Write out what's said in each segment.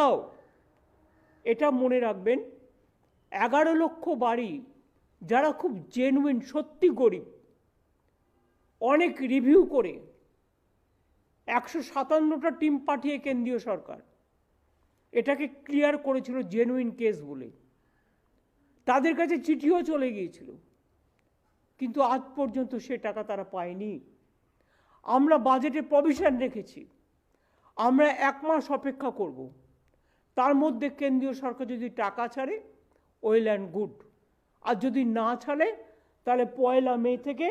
ছাড়াও এটা মনে রাখবেন, এগারো লক্ষ বাড়ি যারা খুব জেনুইন সত্যি গরিব। অনেক রিভিউ করে, একশো সাতান্নটা টিম পাঠিয়ে কেন্দ্রীয় সরকার। এটাকে ক্লিয়ার করেছিল জেনুইন কেস বলে। তাদের কাছে চিঠিও চলে গিয়েছিল। কিন্তু আজ পর্যন্ত সে টাকা তারা পায়নি। আমরা বাজেটে প্রভিশন রেখেছি। আমরা এক মাস অপেক্ষা করব। তার মধ্যে কেন্দ্রীয় সরকার যদি টাকা ছাড়ে ওয়েল অ্যান্ড গুড আর যদি না ছাড়ে, তাহলে পয়লা মে থেকে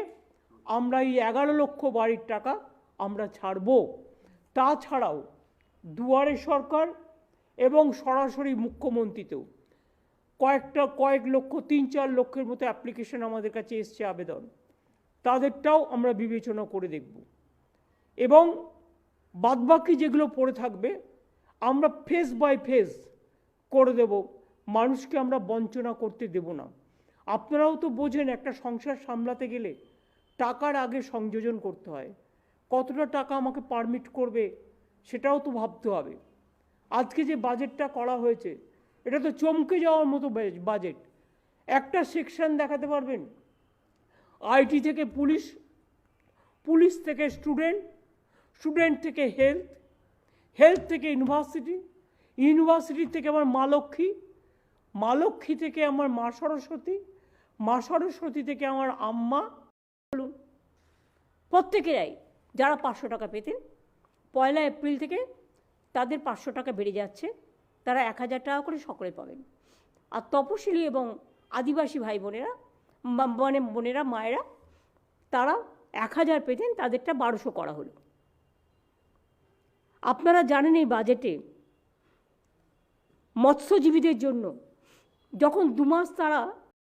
আমরা এই এগারো লক্ষ বাড়ির টাকা আমরা ছাড়ব। তাছাড়াও দুয়ারে সরকার এবং সরাসরি মুখ্যমন্ত্রীতেও কয়েকটা, কয়েক লক্ষ, তিন চার লক্ষের মতো অ্যাপ্লিকেশন আমাদের কাছে এসছে আবেদন। তাদেরটাও আমরা বিবেচনা করে দেখব। এবং বাদবাকি যেগুলো পড়ে থাকবে আমরা ফেস বাই ফেস করে দেব, মানুষকে আমরা বঞ্চনা করতে দেব না। আপনারাও তো বোঝেন, একটা সংসার সামলাতে গেলে টাকার আগে সংযোজন করতে হয়। কতটা টাকা আমাকে পারমিট করবে সেটাও তো ভাবতে হবে। আজকে যে বাজেটটা করা হয়েছে, এটা তো চমকে যাওয়ার মতো বাজেট একটা সেকশন দেখাতে পারবেন? আইটি থেকে পুলিশ পুলিশ থেকে স্টুডেন্ট স্টুডেন্ট থেকে হেলথ হেলথ থেকে ইউনিভার্সিটি ইউনিভার্সিটি থেকে আমার মা লক্ষ্মী মা লক্ষ্মী থেকে আমার মা সরস্বতী মা সরস্বতী থেকে আমার আম্মা। প্রত্যেকেরাই যারা পাঁচশো টাকা পেতেন, পয়লা এপ্রিল থেকে তাদের পাঁচশো টাকা বেড়ে যাচ্ছে, তারা এক হাজার টাকা করে সকলে পাবেন। আর তপশিলি এবং আদিবাসী ভাই বোনেরা মানে বোনেরা, মায়েরা তারা এক হাজার পেতেন, তাদেরটা বারোশো করা হলো। আপনারা জানেন এই বাজেটে মৎস্যজীবীদের জন্য যখন দু মাস তারা